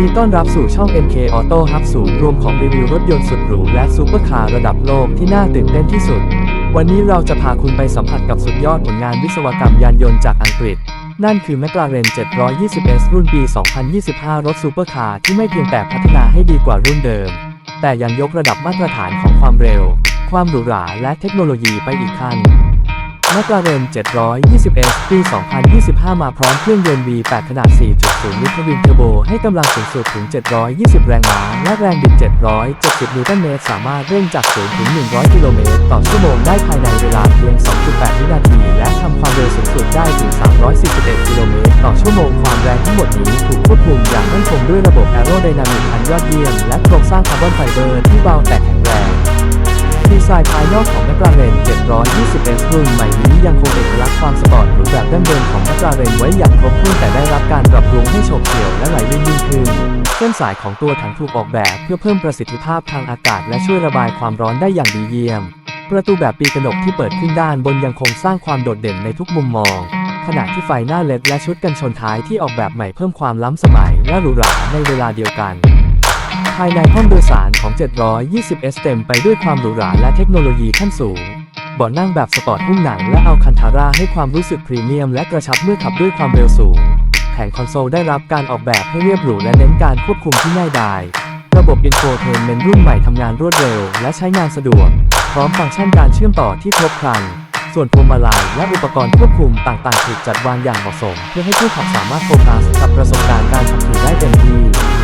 ดีต้อนรับสู่ช่อง MK Auto Hub ศูนย์รวมของรีวิวรถยนต์สุดหรูและซูเปอร์คาร์ระดับโลกที่น่าตื่นเต้นที่สุด วันนี้เราจะพาคุณไปสัมผัสกับสุดยอดผลงานวิศวกรรมยานยนต์จากอังกฤษ นั่นคือ McLaren 720S รุ่นปี 2025 รถซูเปอร์คาร์ที่ไม่เพียงแต่พัฒนาให้ดีกว่ารุ่นเดิม แต่ยังยกระดับมาตรฐานของความเร็ว ความหรูหราและเทคโนโลยีไปอีกขั้น McLaren 720S ปี 2025 มาพร้อมเครื่องยนต์ V8 ขนาด 4.0 ลิตรวินเทอร์โบ ให้กำลังสูงสุดถึง 720 แรงม้า และแรงบิด 770 นิวตันเมตร สามารถเร่งจาก 0 ถึง 100 กิโลเมตร ต่อชั่วโมงได้ภายในเวลาเพียง 2.8 วินาที และทำความเร็วสูงสุดได้ถึง 341 กิโลเมตร ต่อชั่วโมง ความแรงทั้งหมดนี้ถูกควบคุมอย่างมั่นคงด้วยระบบแอโรไดนามิกอันยอดเยี่ยม และโครงสร้างคาร์บอนไฟเบอร์ที่เบาแต่แข็งแรง ดีไซน์ภายนอกของ McLaren 720S รุ่นใหม่นี้ยังคงเอกลักษณ์ความสปอร์ตหรูแบบดั้งเดิมของ McLaren ไว้อย่างครบถ้วนแต่ได้รับการปรับปรุงให้โฉบเฉี่ยวและไหลลื่นยิ่งขึ้นเส้นสายของตัวถังถูกออกแบบเพื่อเพิ่มประสิทธิภาพทางอากาศและช่วยระบายความร้อนได้อย่างดีเยี่ยม ประตูแบบปีกนกที่เปิดขึ้นด้านบนยังคงสร้างความโดดเด่นในทุกมุมมอง ขณะที่ไฟหน้าเลดและชุดกันชนท้ายที่ออกแบบใหม่เพิ่มความล้ำสมัยและหรูหราในเวลาเดียวกัน ภายในห้องโดยสารของ 720S เต็มไปด้วยความหรูหราและเทคโนโลยีขั้นสูงเบาะนั่งแบบสปอร์ตหุ้มหนังและเอาคันทาร่าให้ความรู้สึกพรีเมียมและกระชับเมื่อขับด้วยความเร็วสูง แผงคอนโซลได้รับการออกแบบให้เรียบหรูและเน้นการควบคุมที่ง่ายดาย ระบบอินโฟเทนเมนต์รุ่นใหม่ทำงานรวดเร็วและใช้งานสะดวก พร้อมฟังก์ชันการเชื่อมต่อที่ครบครัน ส่วนพวงมาลัยและอุปกรณ์ควบคุมต่างๆถูกจัดวางอย่างเหมาะสม เพื่อให้ผู้ขับสามารถโฟกัสกับประสบการณ์การขับขี่ได้เต็มที่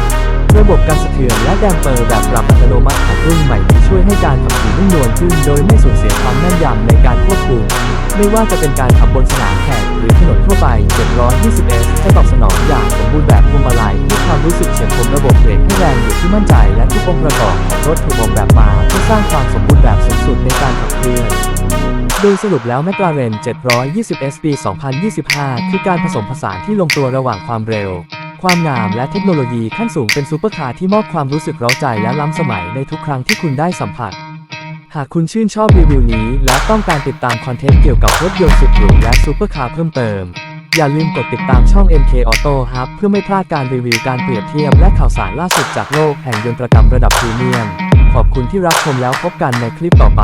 บบการสะเทือนและแดมเปอร์แบบปรับอัตโนมัติของรุ่นใหม่นี้ช่วยให้การขับขี่นุ่มนวลขึ้น โดยไม่สูญเสียความแม่นยำในการควบคุม ไม่ว่าจะเป็นการขับบนสนามแข่งหรือถนนทั่วไป 720S จะตอบสนองอย่างสมบูรณ์แบบพวงมาลัยให้ความรู้สึกเฉียบคมระบบเบรกให้แรงอยู่ที่มั่นใจ และทุกองค์ประกอบของรถถูกออกแบบมาเพื่อสร้างความสมบูรณ์แบบสูงสุดในการขับเคลื่อนโดยสรุปแล้ว McLaren 720S ปี 2025 คือการผสมผสานที่ลงตัวระหว่างความเร็ว ความงามและเทคโนโลยีขั้นสูงเป็นซูเปอร์คาร์ที่มอบความรู้สึกเร้าใจและล้ำสมัยในทุกครั้งที่คุณได้สัมผัส หากคุณชื่นชอบรีวิวนี้ และต้องการติดตามคอนเทนต์เกี่ยวกับรถยนต์สุดหรูและซูเปอร์คาร์เพิ่มเติม อย่าลืมกดติดตามช่อง MK Auto Hub เพื่อไม่พลาดการรีวิวการเปรียบเทียบและข่าวสารล่าสุดจากโลกแห่งยนตรกรรมระดับพรีเมียม ขอบคุณที่รับชมแล้วพบกันในคลิปต่อไป